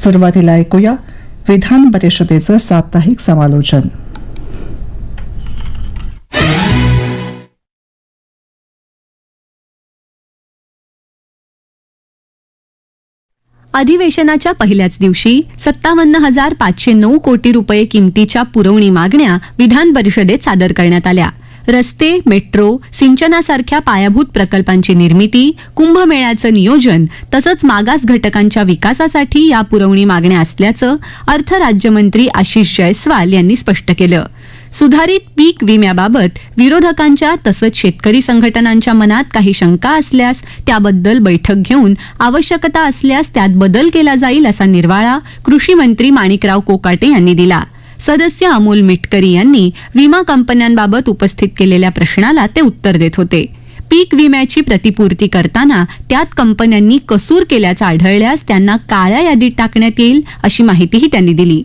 सुरुवातीला ऐकूया विधान परिषदेचं साप्ताहिक समालोचन. अधिवेशनाच्या पहिल्याच दिवशी सत्तावन्न हजार पाचशे नऊ कोटी रुपये किमतीच्या पुरवणी मागण्या विधान परिषदेत सादर करण्यात आल्या. रस्ते मेट्रो सिंचनासारख्या पायाभूत प्रकल्पांची निर्मिती कुंभमेळ्याचं नियोजन तसंच मागास घटकांच्या विकासासाठी या पुरवणी मागण्या असल्याचं अर्थ राज्यमंत्री आशिष जयस्वाल यांनी स्पष्ट केलं. सुधारित पीक विम्याबाबत विरोधकांच्या तसंच शेतकरी संघटनांच्या मनात काही शंका असल्यास त्याबद्दल बैठक घेऊन आवश्यकता असल्यास त्यात बदल केला जाईल असा निर्वाळा कृषी मंत्री माणिकराव कोकाटे यांनी दिला. सदस्य अमोल मिटकरी यांनी विमा कंपन्यांबाबत उपस्थित केलेल्या प्रश्नाला ते उत्तर देत होते. पीक विम्याची प्रतिपूर्ती करताना त्यात कंपन्यांनी कसूर केल्याचं आढळल्यास त्यांना काळ्या यादीत टाकण्यात येईल अशी माहितीही त्यांनी दिली.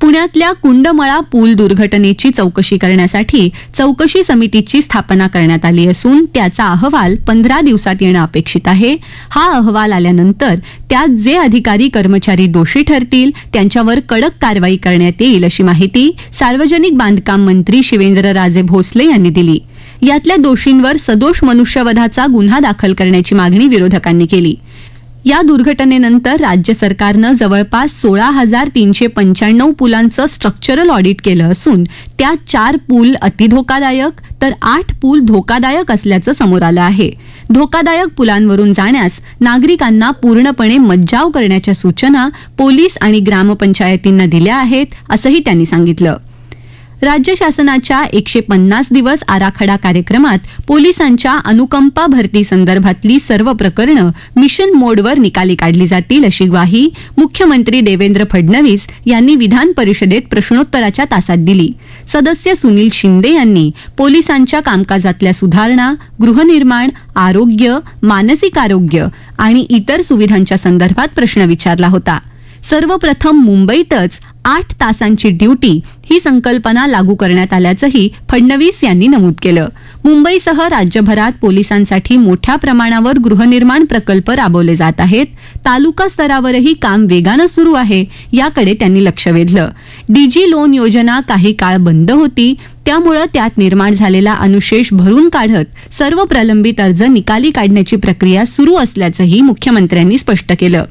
पुण्यातल्या कुंडमळा पूल दुर्घटनेची चौकशी करण्यासाठी चौकशी समितीची स्थापना करण्यात आली असून त्याचा अहवाल पंधरा दिवसात येणं अपेक्षित आहे. हा अहवाल आल्यानंतर त्यात जे अधिकारी कर्मचारी दोषी ठरतील त्यांच्यावर कडक कारवाई करण्यात येईल अशी माहिती सार्वजनिक बांधकाम मंत्री शिवेंद्रराजे भोसले यांनी दिली. यातल्या दोषींवर सदोष मनुष्यवधाचा गुन्हा दाखल करण्याची मागणी विरोधकांनी केली. या दुर्घटनेनंतर राज्य सरकारनं जवळपास सोळा हजार तीनशे पंच्याण्णव पुलांचं स्ट्रक्चरल ऑडिट केलं असून त्यात चार पूल अतिधोकादायक तर आठ पूल धोकादायक असल्याचं समोर आलं आहे. धोकादायक पुलांवरून जाण्यास नागरिकांना पूर्णपणे मज्जाव करण्याच्या सूचना पोलीस आणि ग्रामपंचायतींना दिल्या आहेत असंही त्यांनी सांगितलं. राज्य शासनाच्या एकशे पन्नास दिवस आराखडा कार्यक्रमात पोलिसांच्या अनुकंपा भरती संदर्भातली सर्व प्रकरणं मिशन मोडवर निकाली काढली जातील अशी ग्वाही मुख्यमंत्री देवेंद्र फडणवीस यांनी विधान परिषदेत प्रश्नोत्तराच्या तासात दिली. सदस्य सुनील शिंदे यांनी पोलिसांच्या कामकाजातल्या सुधारणा गृहनिर्माण आरोग्य मानसिक आरोग्य आणि इतर सुविधांच्या संदर्भात प्रश्न विचारला होता. सर्वप्रथम मुंबईतच आठ तासांची ड्युटी ही संकल्पना लागू करण्यात आल्याचंही फडणवीस यांनी नमूद केलं. मुंबईसह राज्यभरात पोलिसांसाठी मोठ्या प्रमाणावर गृहनिर्माण प्रकल्प राबवले जात आहेत. तालुका स्तरावरही काम वेगानं सुरू आहे याकडे त्यांनी लक्ष वेधलं. डीजी लोन योजना काही काळ बंद होती त्यामुळं त्यात निर्माण झालेला अनुशेष भरून काढत सर्व प्रलंबित अर्ज निकाली काढण्याची प्रक्रिया सुरू असल्याचंही मुख्यमंत्र्यांनी स्पष्ट केलं.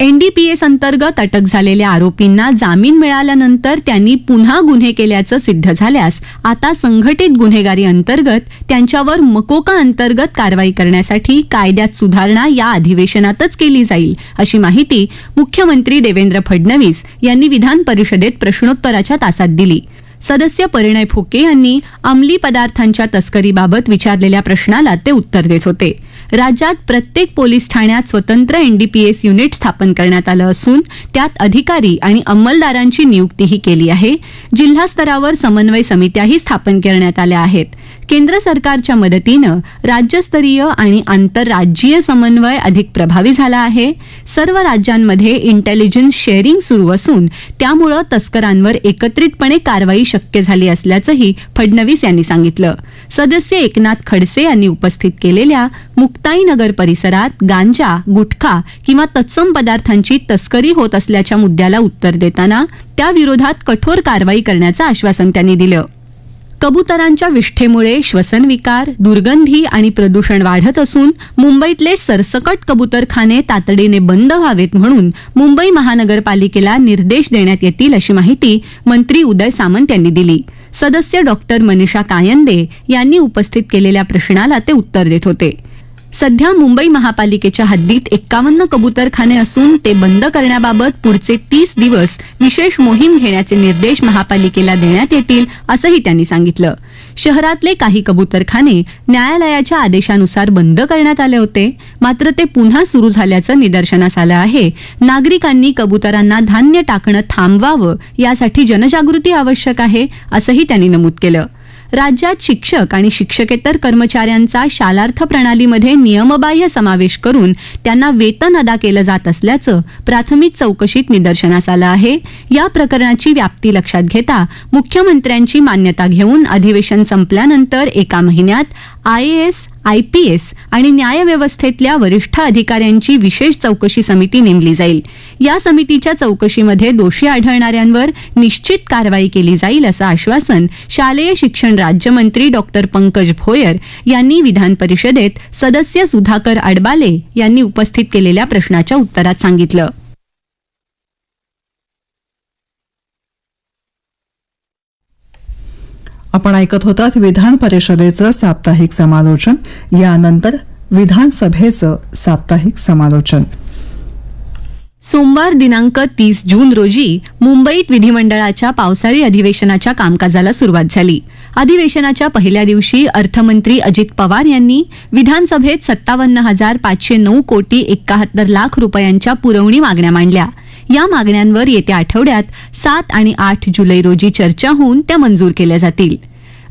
एनडीपीएस अंतर्गत अटक झालेल्या आरोपींना जामीन मिळाल्यानंतर त्यांनी पुन्हा गुन्हे केल्याचं सिद्ध झाल्यास आता संघटित गुन्हेगारी अंतर्गत त्यांच्यावर मकोका अंतर्गत कारवाई करण्यासाठी कायद्यात सुधारणा या अधिवेशनातच केली जाईल अशी माहिती मुख्यमंत्री देवेंद्र फडणवीस यांनी विधान परिषदेत प्रश्नोत्तराच्या तासात दिली. सदस्य परिणय फुके यांनी अंमली पदार्थांच्या तस्करीबाबत विचारलेल्या प्रश्नाला ते उत्तर देत होते. राज्यात प्रत्येक पोलीस ठाण्यात स्वतंत्र एनडीपीएस युनिट स्थापन करण्यात आलं असून त्यात अधिकारी आणि अंमलदारांची नियुक्तीही केली आहे. जिल्हा स्तरावर समन्वय समित्याही स्थापन करण्यात आल्या आहेत. केंद्र सरकारच्या मदतीनं राज्यस्तरीय आणि आंतरराज्यीय समन्वय अधिक प्रभावी झाला आहे. सर्व राज्यांमध्ये इंटेलिजन्स शेअरिंग सुरू असून त्यामुळं तस्करांवर एकत्रितपणे कारवाई शक्य झाली असल्याचंही फडणवीस यांनी सांगितलं. सदस्य एकनाथ खडसे यांनी उपस्थित केलेल्या मुक्ताईनगर परिसरात गांजा गुटखा किंवा तत्सम पदार्थांची तस्करी होत असल्याच्या मुद्द्याला उत्तर देताना त्याविरोधात कठोर कारवाई करण्याचं आश्वासन त्यांनी दिलं. कबुतरांच्या विष्ठेमुळे श्वसनविकार दुर्गंधी आणि प्रदूषण वाढत असून मुंबईतले सरसकट कबुतरखाने तातडीने बंद व्हावेत म्हणून मुंबई महानगरपालिकेला निर्देश देण्यात येतील अशी माहिती मंत्री उदय सामंत यांनी दिली. सदस्य डॉक्टर मनीषा कायंदे यांनी उपस्थित केलेल्या प्रश्नाला ते उत्तर देत होते. सध्या मुंबई महापालिकेच्या हद्दीत एक्कावन्न कबुतरखाने असून ते बंद करण्याबाबत पुढचे तीस दिवस विशेष मोहीम घेण्याचे निर्देश महापालिकेला देण्यात येतील असंही त्यांनी सांगितलं. शहरातले काही कबुतरखाने न्यायालयाच्या आदेशानुसार बंद करण्यात आले होते. मात्र ते पुन्हा सुरू झाल्याचं निदर्शनास आलं आहे. नागरिकांनी कबुतरांना धान्य टाकणं थांबवावं यासाठी जनजागृती आवश्यक आहे असंही त्यांनी नमूद केलं. राज्यात शिक्षक आणि शिक्षकेतर कर्मचाऱ्यांचा शालार्थ प्रणालीमध्ये नियमबाह्य समावेश करून त्यांना वेतन अदा केलं जात असल्याचं प्राथमिक चौकशीत निदर्शनास आलं आहे. या प्रकरणाची व्याप्ती लक्षात घेता मुख्यमंत्र्यांची मान्यता घेऊन अधिवेशन संपल्यानंतर एका महिन्यात आय एस आयएएस आयपीएस आणि न्यायव्यवस्थेतल्या वरिष्ठ अधिकाऱ्यांची विशेष चौकशी समिती नेमली जाईल. या समितीच्या चौकशीमध्ये दोषी आढळणाऱ्यांवर निश्चित कारवाई केली जाईल असं आश्वासन शालेय शिक्षण राज्यमंत्री डॉक्टर पंकज भोयर यांनी विधान परिषदेत सदस्य सुधाकर अडबाले यांनी उपस्थित केलेल्या प्रश्नाच्या उत्तरात सांगितलं. आपण ऐकत होतात विधान परिषदेचं साप्ताहिक समालोचन. यानंतर विधानसभेचं साप्ताहिक समालोचन. सोमवार दिनांक तीस जून रोजी मुंबईत विधिमंडळाच्या पावसाळी अधिवेशनाच्या कामकाजाला सुरुवात झाली. अधिवेशनाच्या पहिल्या दिवशी अर्थमंत्री अजित पवार यांनी विधानसभेत सत्तावन्न हजार पाचशे नऊ कोटी एकाहत्तर लाख रुपयांच्या पुरवणी मागण्या मांडल्या. या मागण्यांवर येत्या आठवड्यात सात आणि आठ जुलै रोजी चर्चा होऊन त्या मंजूर केल्या जातील.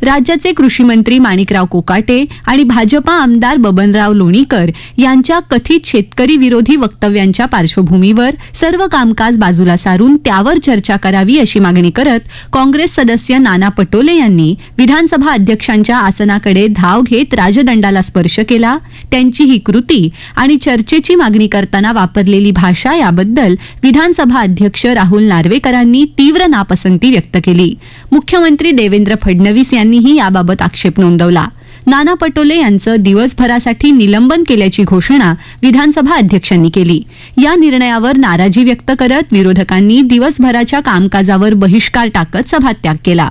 राज्याचे कृषी मंत्री माणिकराव कोकाटे आणि भाजपा आमदार बबनराव लोणीकर यांच्या कथित शेतकरी विरोधी वक्तव्यांच्या पार्श्वभूमीवर सर्व कामकाज बाजूला सारून त्यावर चर्चा करावी अशी मागणी करत काँग्रेस सदस्य नाना पटोले यांनी विधानसभा अध्यक्षांच्या आसनाकडे धाव घेत राजदंडाला स्पर्श केला. त्यांची ही कृती आणि चर्चेची मागणी करताना वापरलेली भाषा याबद्दल विधानसभा अध्यक्ष राहुल नार्वेकरांनी तीव्र नापसंती व्यक्त केली. मुख्यमंत्री देवेंद्र फडणवीस यांनीही याबाबत आक्षेप नोंदवला. नाना पटोले यांचं दिवसभरासाठी निलंबन केल्याची घोषणा विधानसभा अध्यक्षांनी केली. या निर्णयावर नाराजी व्यक्त करत विरोधकांनी दिवसभराच्या कामकाजावर बहिष्कार टाकत सभात्याग केला.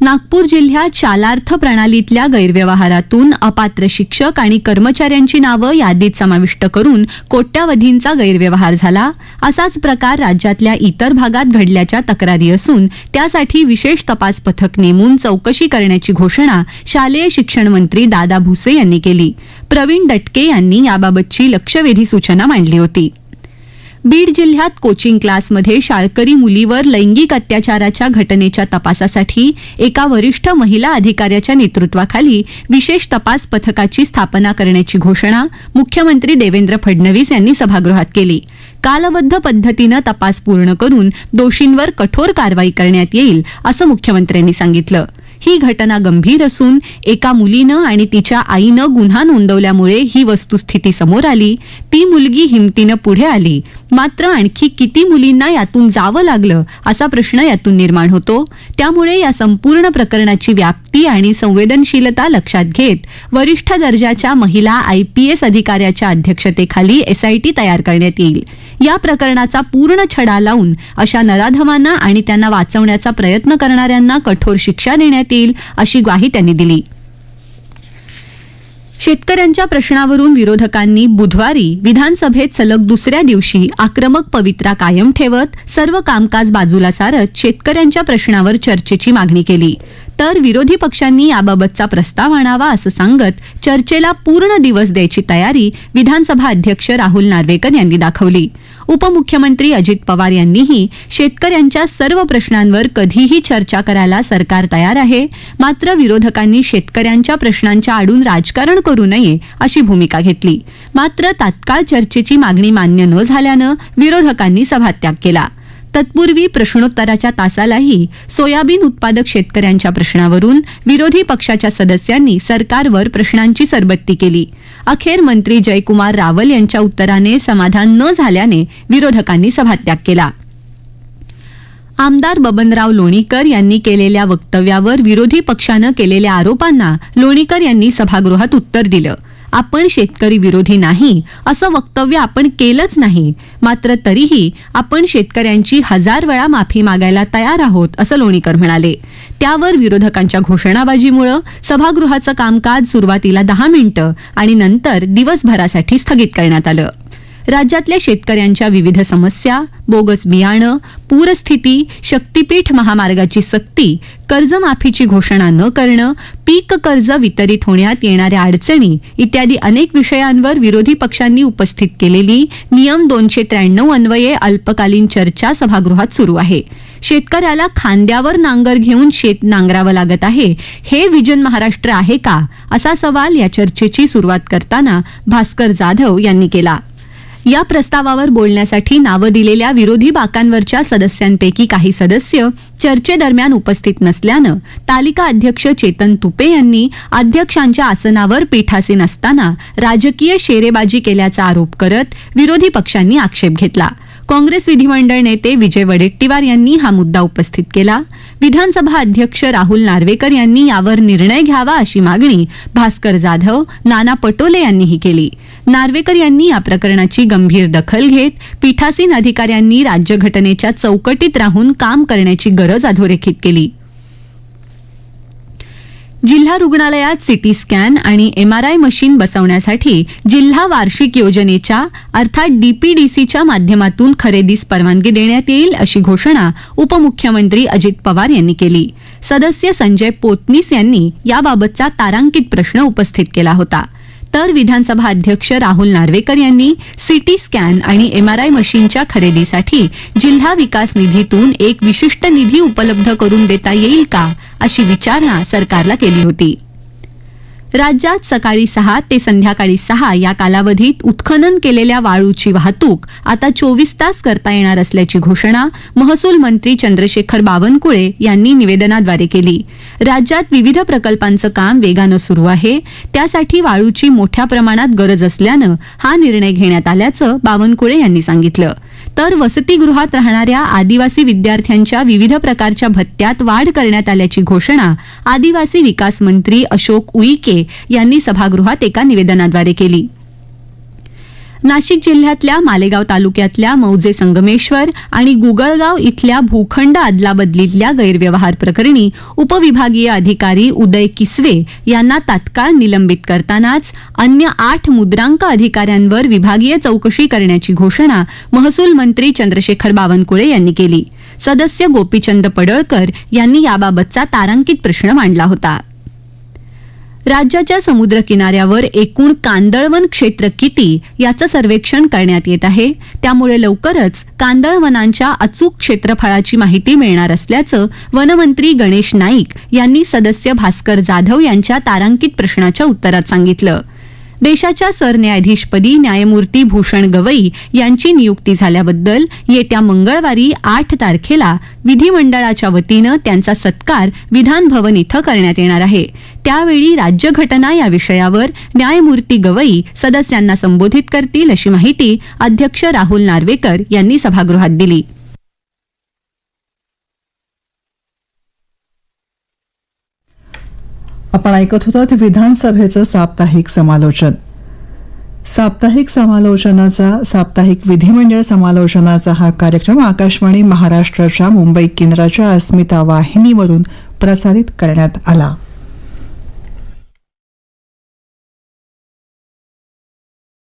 नागपूर जिल्ह्यात शालार्थ प्रणालीतल्या गैरव्यवहारातून अपात्र शिक्षक आणि कर्मचाऱ्यांची नावं यादीत समाविष्ट करून कोट्यावधींचा गैरव्यवहार झाला. असाच प्रकार राज्यातल्या इतर भागात घडल्याच्या तक्रारी असून त्यासाठी विशेष तपास पथक नेमून चौकशी करण्याची घोषणा शालेय शिक्षण मंत्री दादा भुसे यांनी केली. प्रवीण दटके यांनी याबाबतची लक्षवेधी सूचना मांडली होती. बीड जिल्ह्यात कोचिंग क्लासमध्ये शाळकरी मुलीवर लैंगिक अत्याचाराच्या घटनेच्या तपासासाठी एका वरिष्ठ महिला अधिकाऱ्याच्या नेतृत्वाखाली विशेष तपास पथकाची स्थापना करण्याची घोषणा मुख्यमंत्री देवेंद्र फडणवीस यांनी सभागृहात केली. कालबद्ध पद्धतीनं तपास पूर्ण करून दोषींवर कठोर कारवाई करण्यात येईल असं मुख्यमंत्र्यांनी सांगितलं. ही घटना गंभीर असून एका मुलीनं आणि तिच्या आईनं गुन्हा नोंदवल्यामुळे ही वस्तुस्थिती समोर आली. ती मुलगी हिमतीनं पुढे आली. मात्र आणखी किती मुलींना यातून जावं लागलं असा प्रश्न यातून निर्माण होतो. त्यामुळे या संपूर्ण प्रकरणाची व्याप्ती आणि संवेदनशीलता लक्षात घेत वरिष्ठ दर्जाच्या महिला आय पी एस अधिकाऱ्याच्या अध्यक्षतेखाली एसआयटी तयार करण्यात येईल. या प्रकरणाचा पूर्ण छडा लावून अशा नराधमांना आणि त्यांना वाचवण्याचा प्रयत्न करणाऱ्यांना कठोर शिक्षा देण्यात येईल अशी ग्वाही त्यांनी दिली. शेतकऱ्यांच्या प्रश्नावरून विरोधकांनी बुधवारी विधानसभेत सलग दुसऱ्या दिवशी आक्रमक पवित्रा कायम ठेवत सर्व कामकाज बाजूला सारत शेतकऱ्यांच्या प्रश्नावर चर्चेची मागणी केली. तर विरोधी पक्षांनी याबाबतचा प्रस्ताव आणावा असं सांगत चर्चेला पूर्ण दिवस द्यायची तयारी विधानसभा अध्यक्ष राहुल नार्वेकर यांनी दाखवली. उपमुख्यमंत्री अजित पवार यांनीही शेतकऱ्यांच्या सर्व प्रश्नांवर कधीही चर्चा करायला सरकार तयार आहे मात्र विरोधकांनी शेतकऱ्यांच्या प्रश्नांच्या आडून राजकारण करू नये अशी भूमिका घेतली. मात्र तात्काळ चर्चेची मागणी मान्य न झाल्यानं विरोधकांनी सभात्याग केला. तत्पूर्वी प्रश्नोत्तराच्या तासालाही सोयाबीन उत्पादक शेतकऱ्यांच्या प्रश्नावरून विरोधी पक्षाच्या सदस्यांनी सरकारवर प्रश्नांची सरबत्ती केली. अखेर मंत्री जयकुमार रावल यांच्या उत्तराने समाधान न झाल्याने विरोधकांनी सभात्याग केला. आमदार बबनराव लोणीकर यांनी केलेल्या वक्तव्यावर विरोधी पक्षानं केलेल्या आरोपांना लोणीकर यांनी सभागृहात उत्तर दिलं. आपण शेतकरी विरोधी नाही असं वक्तव्य आपण केलंच नाही. मात्र तरीही आपण शेतकऱ्यांची हजार वेळा माफी मागायला तयार आहोत असं लोणीकर म्हणाले. त्यावर विरोधकांच्या घोषणाबाजीमुळं सभागृहाचं कामकाज सुरुवातीला दहा मिनिटं आणि नंतर दिवसभरासाठी स्थगित करण्यात आलं. राज्यातल्या शेतकऱ्यांच्या विविध समस्या बोगस बियाणं पूरस्थिती शक्तीपीठ महामार्गाची सक्ती कर्जमाफीची घोषणा न करणं पीक कर्ज वितरित होण्यात येणाऱ्या अडचणी इत्यादी अनेक विषयांवर विरोधी पक्षांनी उपस्थित केलेली नियम दोनशे त्र्याण्णव अन्वये अल्पकालीन चर्चा सभागृहात सुरू आहे. शेतकऱ्याला खांद्यावर नांगर घेऊन शेत नांगरावं लागत आहे हे विजन महाराष्ट्र आहे का? असा सवाल या चर्चेची सुरुवात करताना भास्कर जाधव यांनी केला. या प्रस्तावावर बोलण्यासाठी नावं दिलेल्या विरोधी बाकांवरच्या सदस्यांपैकी काही सदस्य चर्चेदरम्यान उपस्थित नसल्यानं तालिका अध्यक्ष चेतन तुपे यांनी अध्यक्षांच्या आसनावर पीठासीन असताना राजकीय शेरेबाजी केल्याचा आरोप करत विरोधी पक्षांनी आक्षेप घेतला. काँग्रेस विधिमंडळ नेते विजय वडेट्टीवार यांनी हा मुद्दा उपस्थित केला. विधानसभा अध्यक्ष राहुल नार्वेकर यांनी यावर निर्णय घ्यावा अशी मागणी भास्कर जाधव नाना पटोले यांनीही केली. नार्वेकर यांनी या प्रकरणाची गंभीर दखल घेत पीठासीन अधिकाऱ्यांनी राज्यघटनेच्या चौकटीत राहून काम करण्याची गरज अधोरेखित केली. जिल्हा रुग्णालयात सिटी स्कॅन आणि एमआरआय मशीन बसवण्यासाठी जिल्हा वार्षिक योजनेच्या अर्थात डीपीडीसीच्या माध्यमातून खरेदीस परवानगी देण्यात येईल अशी घोषणा उपमुख्यमंत्री अजित पवार यांनी केली. सदस्य संजय पोतनीस यांनी याबाबतचा तारांकित प्रश्न उपस्थित केला होता. तर विधानसभा अध्यक्ष राहुल नार्वेकर यांनी सिटी स्कॅन आणि एमआरआय मशीनच्या खरेदीसाठी जिल्हा विकास निधीतून एक विशिष्ट निधी उपलब्ध करून देता येईल का? अशी विचारणा सरकारला केली होती. राज्यात सकाळी सहा ते संध्याकाळी सहा या कालावधीत उत्खनन केलेल्या वाळूची वाहतूक आता चोवीस तास करता येणार असल्याची घोषणा महसूल मंत्री चंद्रशेखर बावनकुळे यांनी निवेदनाद्वारे केली. राज्यात विविध प्रकल्पांचं काम वेगानं सुरू आहे. त्यासाठी वाळूची मोठ्या प्रमाणात गरज असल्यानं हा निर्णय घेण्यात आल्याचं बावनकुळे यांनी सांगितलं. तर वसतिगृहात राहणाऱ्या आदिवासी विद्यार्थ्यांच्या विविध प्रकारच्या भत्त्यात वाढ करण्यात आल्याची घोषणा आदिवासी विकास मंत्री अशोक उईके यांनी सभागृहात एका निवेदनाद्वारे केली. नाशिक जिल्ह्यातल्या मालेगाव तालुक्यातल्या मौजे संगमेश्वर आणि गुगळगाव इथल्या भूखंड अदलाबदलीतल्या गैरव्यवहार प्रकरणी उपविभागीय अधिकारी उदय किसवे यांना तात्काळ निलंबित करतानाच अन्य आठ मुद्रांक अधिकाऱ्यांवर विभागीय चौकशी करण्याची घोषणा महसूल मंत्री चंद्रशेखर बावनकुळे यांनी केली. सदस्य गोपीचंद पडळकर यांनी याबाबतचा तारांकित प्रश्न मांडला होता. राज्याच्या समुद्र किनाऱ्यावर एकूण कांदळवन क्षेत्र किती याचं सर्वेक्षण करण्यात येत आहे. त्यामुळे लवकरच कांदळवनांच्या अचूक क्षेत्रफळाची माहिती मिळणार असल्याचं वनमंत्री गणेश नाईक यांनी सदस्य भास्कर जाधव यांच्या तारांकित प्रश्नाच्या उत्तरात सांगितलं. देशाच्या सरन्यायाधीशपदी न्यायमूर्ती भूषण गवई यांची नियुक्ती झाल्याबद्दल येत्या मंगळवारी आठ तारखेला विधिमंडळाच्या वतीनं त्यांचा सत्कार विधान भवन इथं करण्यात येणार आहे. त्यावेळी राज्यघटना या विषयावर न्यायमूर्ती गवई सदस्यांना संबोधित करतील अशी माहिती अध्यक्ष राहुल नार्वेकर यांनी सभागृहात दिली. आपण ऐकत होतात विधानसभेचं साप्ताहिक समालोचन. साप्ताहिक समालोचनाचा साप्ताहिक विधिमंडळ समालोचनाचा हा कार्यक्रम आकाशवाणी महाराष्ट्राच्या मुंबई केंद्राच्या अस्मिता वाहिनीवरून प्रसारित करण्यात आला.